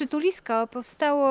Przytulisko powstało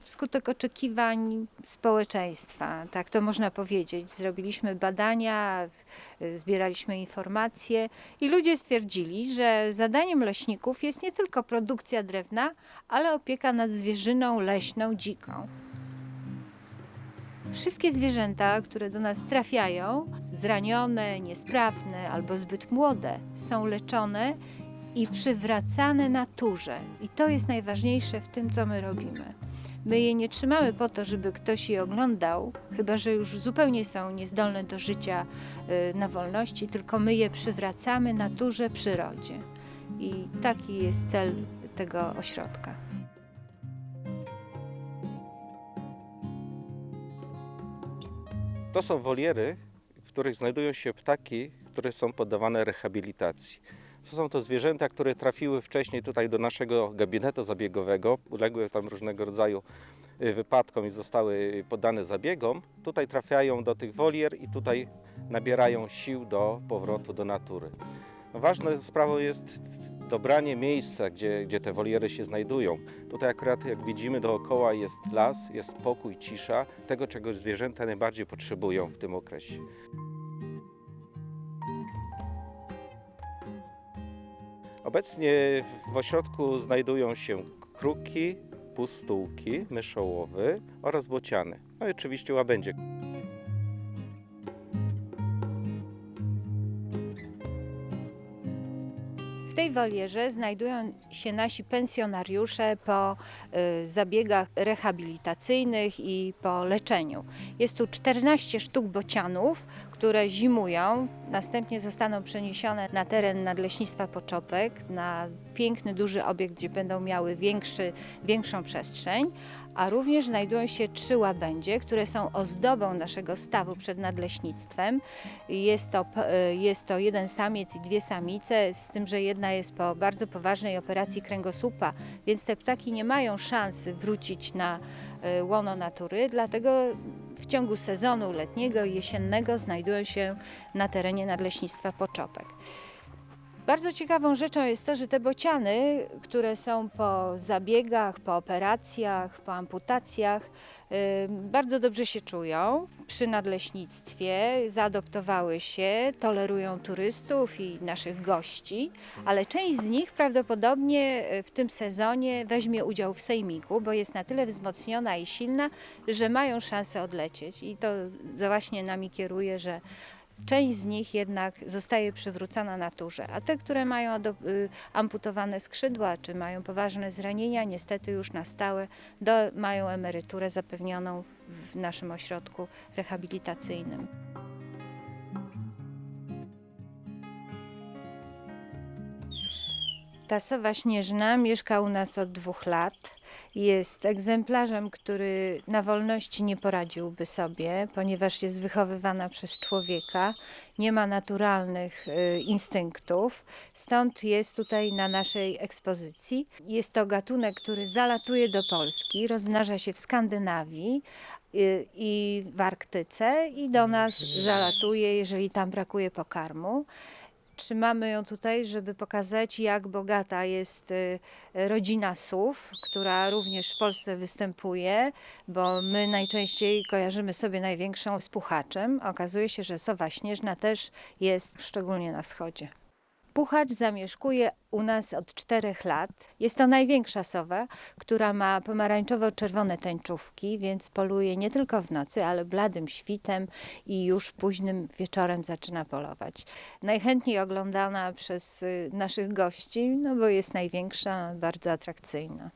wskutek oczekiwań społeczeństwa, tak to można powiedzieć. Zrobiliśmy badania, zbieraliśmy informacje i ludzie stwierdzili, że zadaniem leśników jest nie tylko produkcja drewna, ale opieka nad zwierzyną leśną, dziką. Wszystkie zwierzęta, które do nas trafiają, zranione, niesprawne albo zbyt młode, są leczone i przywracane naturze. I to jest najważniejsze w tym, co my robimy. My je nie trzymamy po to, żeby ktoś je oglądał, chyba że już zupełnie są niezdolne do życia y, na wolności, tylko my je przywracamy naturze, przyrodzie. I taki jest cel tego ośrodka. To są woliery, w których znajdują się ptaki, które są poddawane rehabilitacji. To są to zwierzęta, które trafiły wcześniej tutaj do naszego gabinetu zabiegowego, uległy tam różnego rodzaju y, wypadkom i zostały poddane zabiegom. Tutaj trafiają do tych wolier i tutaj nabierają sił do powrotu do natury. No ważną sprawą jest dobranie miejsca, gdzie, gdzie te woliery się znajdują. Tutaj akurat jak widzimy dookoła jest las, jest spokój, cisza, tego czego zwierzęta najbardziej potrzebują w tym okresie. Obecnie w ośrodku znajdują się kruki, pustułki, myszołowy oraz bociany. No i oczywiście łabędzie. W tej wolierze znajdują się nasi pensjonariusze po y, zabiegach rehabilitacyjnych i po leczeniu. Jest tu 14 sztuk bocianów, które zimują, następnie zostaną przeniesione na teren Nadleśnictwa Poczopek, na piękny, duży obiekt, gdzie będą miały większy, większą przestrzeń, a również znajdują się trzy łabędzie, które są ozdobą naszego stawu przed nadleśnictwem. Jest to, jest to jeden samiec i dwie samice, z tym, że jedna jest po bardzo poważnej operacji kręgosłupa, więc te ptaki nie mają szansy wrócić na łono natury, dlatego w ciągu sezonu letniego i jesiennego znajdują się na terenie Nadleśnictwa Poczopek. Bardzo ciekawą rzeczą jest to, że te bociany, które są po zabiegach, po operacjach, po amputacjach, bardzo dobrze się czują przy nadleśnictwie, zaadoptowały się, tolerują turystów i naszych gości, ale część z nich prawdopodobnie y, w tym sezonie weźmie udział w sejmiku, bo jest na tyle wzmocniona i silna, że mają szansę odlecieć. I to właśnie nami kieruje, że Część z nich jednak zostaje przywrócona naturze, a te, które mają y, amputowane skrzydła czy mają poważne zranienia, niestety już na stałe do, mają emeryturę zapewnioną w naszym ośrodku rehabilitacyjnym. Ta sowa śnieżna mieszka u nas od dwóch lat. Jest egzemplarzem, który na wolności nie poradziłby sobie, ponieważ jest wychowywana przez człowieka, nie ma naturalnych y, instynktów, stąd jest tutaj na naszej ekspozycji. Jest to gatunek, który zalatuje do Polski, rozmnaża się w Skandynawii y, i w Arktyce i do nas zalatuje, jeżeli tam brakuje pokarmu. Trzymamy ją tutaj, żeby pokazać, jak bogata jest y, rodzina sów, która również w Polsce występuje, bo my najczęściej kojarzymy sobie największą z puchaczem. Okazuje się, że sowa śnieżna też jest, szczególnie na wschodzie. Puchacz zamieszkuje u nas od czterech lat. Jest to największa sowa, która ma pomarańczowo-czerwone tęczówki, więc poluje nie tylko w nocy, ale bladym świtem i już późnym wieczorem zaczyna polować. Najchętniej oglądana przez y, naszych gości, no bo jest największa, bardzo atrakcyjna.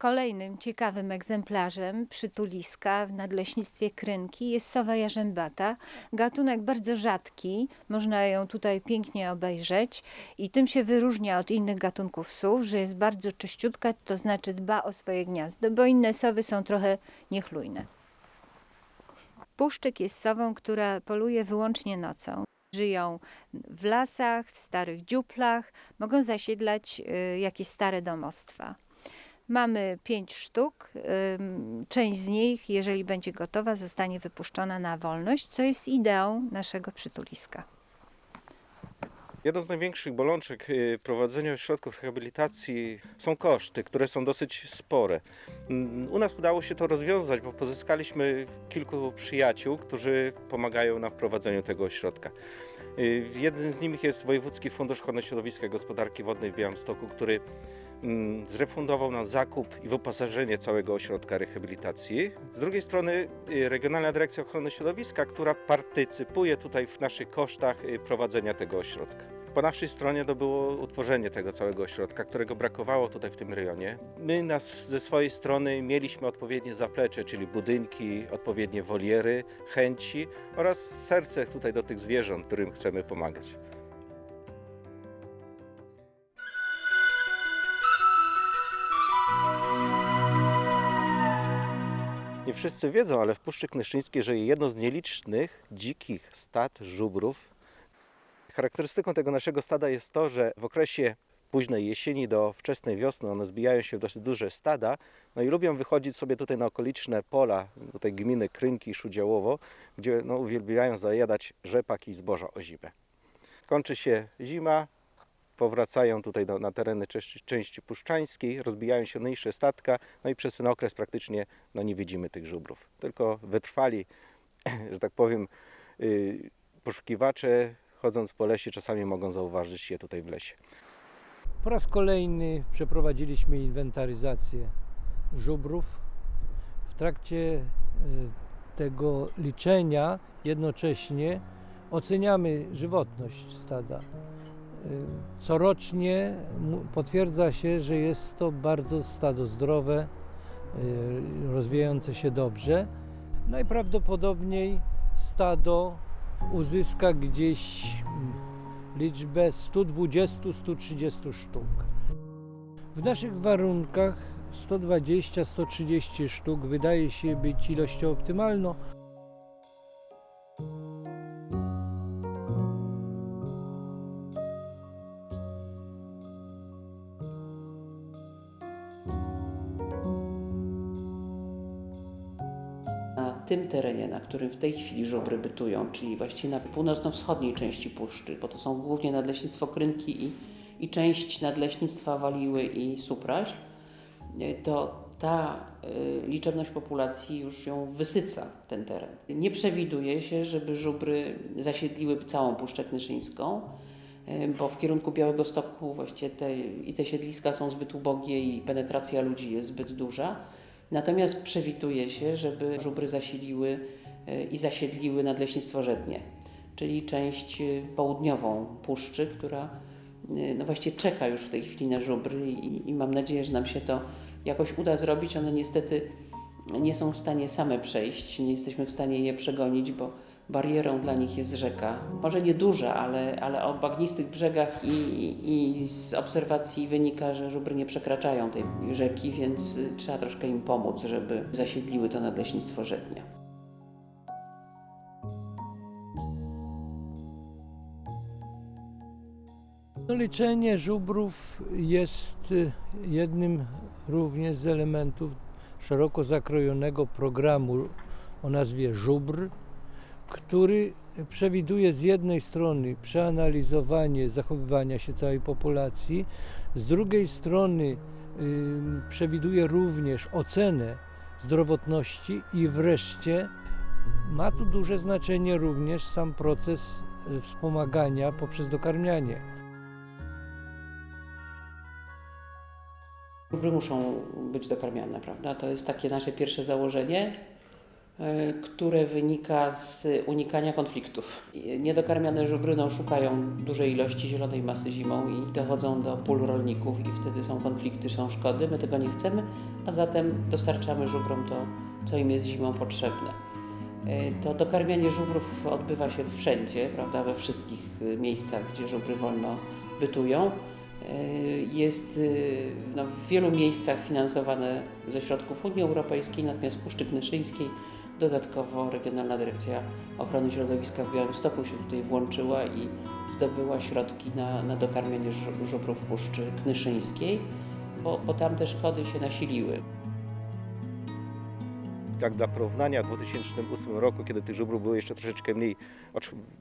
Kolejnym ciekawym egzemplarzem przytuliska w nadleśnictwie Krynki jest sowa jarzębata. Gatunek bardzo rzadki, można ją tutaj pięknie obejrzeć i tym się wyróżnia od innych gatunków sów, że jest bardzo czyściutka, to znaczy dba o swoje gniazdo, bo inne sowy są trochę niechlujne. Puszczyk jest sową, która poluje wyłącznie nocą. Żyją w lasach, w starych dziuplach, mogą zasiedlać y, jakieś stare domostwa. Mamy pięć sztuk. Część z nich, jeżeli będzie gotowa, zostanie wypuszczona na wolność, co jest ideą naszego przytuliska. Jedną z największych bolączek y, prowadzenia ośrodków rehabilitacji są koszty, które są dosyć spore. Mm, U nas udało się to rozwiązać, bo pozyskaliśmy kilku przyjaciół, którzy pomagają nam w prowadzeniu tego ośrodka. Y, Jednym z nich jest Wojewódzki Fundusz Ochrony Środowiska i Gospodarki Wodnej w Białymstoku, który zrefundował nam zakup i wyposażenie całego ośrodka rehabilitacji. Z drugiej strony y, Regionalna Dyrekcja Ochrony Środowiska, która partycypuje tutaj w naszych kosztach y, prowadzenia tego ośrodka. Po naszej stronie to było utworzenie tego całego ośrodka, którego brakowało tutaj w tym rejonie. My nas ze swojej strony mieliśmy odpowiednie zaplecze, czyli budynki, odpowiednie woliery, chęci oraz serce tutaj do tych zwierząt, którym chcemy pomagać. Nie wszyscy wiedzą, ale w Puszczy Knyszyńskiej żyje jedno z nielicznych dzikich stad żubrów. Charakterystyką tego naszego stada jest to, że w okresie późnej jesieni do wczesnej wiosny one zbijają się w dosyć duże stada, no i lubią wychodzić sobie tutaj na okoliczne pola, tutaj gminy Krynki i Szudziałowo, gdzie no, uwielbiają zajadać rzepak i zboża ozime. Kończy się zima, powracają tutaj do, na tereny części, części puszczańskiej, rozbijają się mniejsze statka, no i przez ten okres praktycznie no, nie widzimy tych żubrów. Tylko wytrwali, że tak powiem, yy, poszukiwacze chodząc po lesie czasami mogą zauważyć je tutaj w lesie. Po raz kolejny przeprowadziliśmy inwentaryzację żubrów. W trakcie y, tego liczenia jednocześnie oceniamy żywotność stada. Y, Corocznie potwierdza się, że jest to bardzo stado zdrowe, y, rozwijające się dobrze. Najprawdopodobniej stado uzyska gdzieś mm, liczbę 120-130 sztuk. W naszych warunkach 120-130 sztuk wydaje się być ilością optymalną. Tym terenie, na którym w tej chwili żubry bytują, czyli właściwie na północno-wschodniej części puszczy, bo to są głównie nadleśnictwo Krynki i, i część nadleśnictwa Waliły i Supraśl, y, to ta y, liczebność populacji już ją wysyca, ten teren. Nie przewiduje się, żeby żubry zasiedliły całą Puszczę Knyszyńską, y, bo w kierunku Białego Stoku właściwie te, i te siedliska są zbyt ubogie i penetracja ludzi jest zbyt duża. Natomiast przewiduje się, żeby żubry zasiliły e, i zasiedliły nadleśnictwo Żetnie, czyli część e, południową puszczy, która e, no właściwie czeka już w tej chwili na żubry i, i mam nadzieję, że nam się to jakoś uda zrobić. One niestety nie są w stanie same przejść, nie jesteśmy w stanie je przegonić, bo barierą dla nich jest rzeka. Może nie duża, ale, ale o bagnistych brzegach i, i, i z obserwacji wynika, że żubry nie przekraczają tej rzeki, więc y, trzeba troszkę im pomóc, żeby zasiedliły to nadleśnictwo. No, liczenie żubrów jest y, jednym również z elementów szeroko zakrojonego programu o nazwie Żubr, który przewiduje z jednej strony przeanalizowanie zachowywania się całej populacji, z drugiej strony przewiduje również ocenę zdrowotności i wreszcie ma tu duże znaczenie również sam proces y, wspomagania poprzez dokarmianie. Żubry muszą być dokarmiane, prawda? To jest takie nasze pierwsze założenie, które wynika z unikania konfliktów. Niedokarmiane żubry no, szukają dużej ilości zielonej masy zimą i dochodzą do pól rolników i wtedy są konflikty, są szkody. My tego nie chcemy, a zatem dostarczamy żubrom to, co im jest zimą potrzebne. Y, To dokarmianie żubrów odbywa się wszędzie, prawda, we wszystkich y, miejscach, gdzie żubry wolno bytują. Jest no, w wielu miejscach finansowane ze środków Unii Europejskiej, natomiast Puszczy Knyszyńskiej dodatkowo Regionalna Dyrekcja Ochrony Środowiska w Białymstoku się tutaj włączyła i zdobyła środki na, na dokarmianie żu- żubrów Puszczy Knyszyńskiej, bo, bo tam te szkody się nasiliły. Jak dla porównania w 2008 roku, kiedy tych żubrów było jeszcze troszeczkę mniej,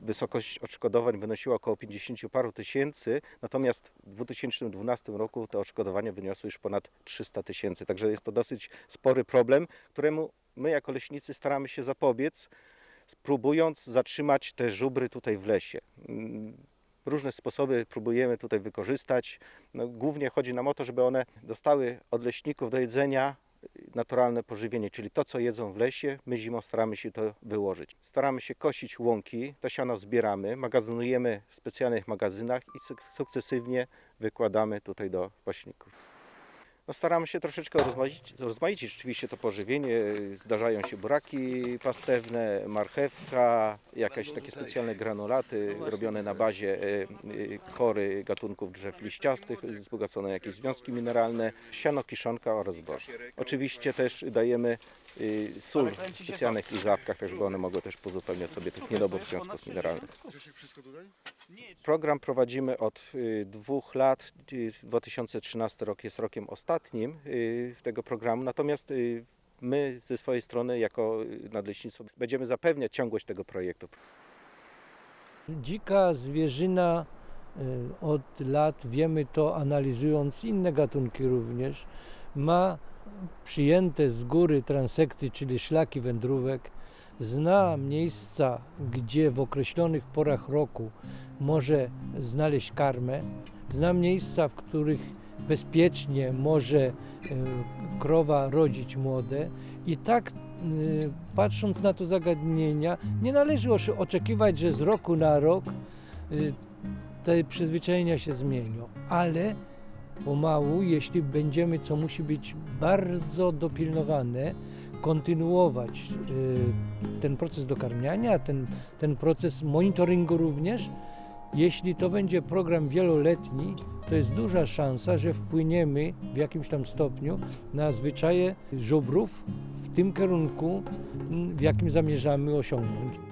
wysokość odszkodowań wynosiła około 50 paru tysięcy, natomiast w 2012 roku te odszkodowania wyniosły już ponad 300 tysięcy. Także jest to dosyć spory problem, któremu my jako leśnicy staramy się zapobiec, próbując zatrzymać te żubry tutaj w lesie. Mm, Różne sposoby próbujemy tutaj wykorzystać. No, głównie chodzi nam o to, żeby one dostały od leśników do jedzenia naturalne pożywienie, czyli to, co jedzą w lesie, my zimą staramy się to wyłożyć. Staramy się kosić łąki, to siano zbieramy, magazynujemy w specjalnych magazynach i suk- sukcesywnie wykładamy tutaj do paśników. No staramy się troszeczkę rozmaicić, rozmaicić rzeczywiście to pożywienie. Zdarzają się buraki pastewne, marchewka, jakieś takie specjalne granulaty robione na bazie e, e, kory gatunków drzew liściastych, wzbogacone jakieś związki mineralne, siano, kiszonka oraz zboże. Oczywiście też dajemy y, sól w specjalnych lizawkach, tak żeby one mogły też pozupełniać sobie tych niedobór związków mineralnych. Program prowadzimy od y, dwóch lat. Y, 2013 rok jest rokiem ostatnim y, tego programu, natomiast y, my ze swojej strony jako y, nadleśnictwo będziemy zapewniać ciągłość tego projektu. Dzika zwierzyna y, od lat, wiemy to analizując inne gatunki również, ma przyjęte z góry transekty, czyli szlaki wędrówek, zna miejsca, gdzie w określonych porach roku może znaleźć karmę, zna miejsca, w których bezpiecznie może y, krowa rodzić młode. I tak y, patrząc na to zagadnienia, nie należy oczekiwać, że z roku na rok y, te przyzwyczajenia się zmienią, ale pomału, jeśli będziemy, co musi być bardzo dopilnowane, kontynuować y, ten proces dokarmiania, ten, ten proces monitoringu również, jeśli to będzie program wieloletni, to jest duża szansa, że wpłyniemy w jakimś tam stopniu na zwyczaje żubrów w tym kierunku, m, w jakim zamierzamy osiągnąć.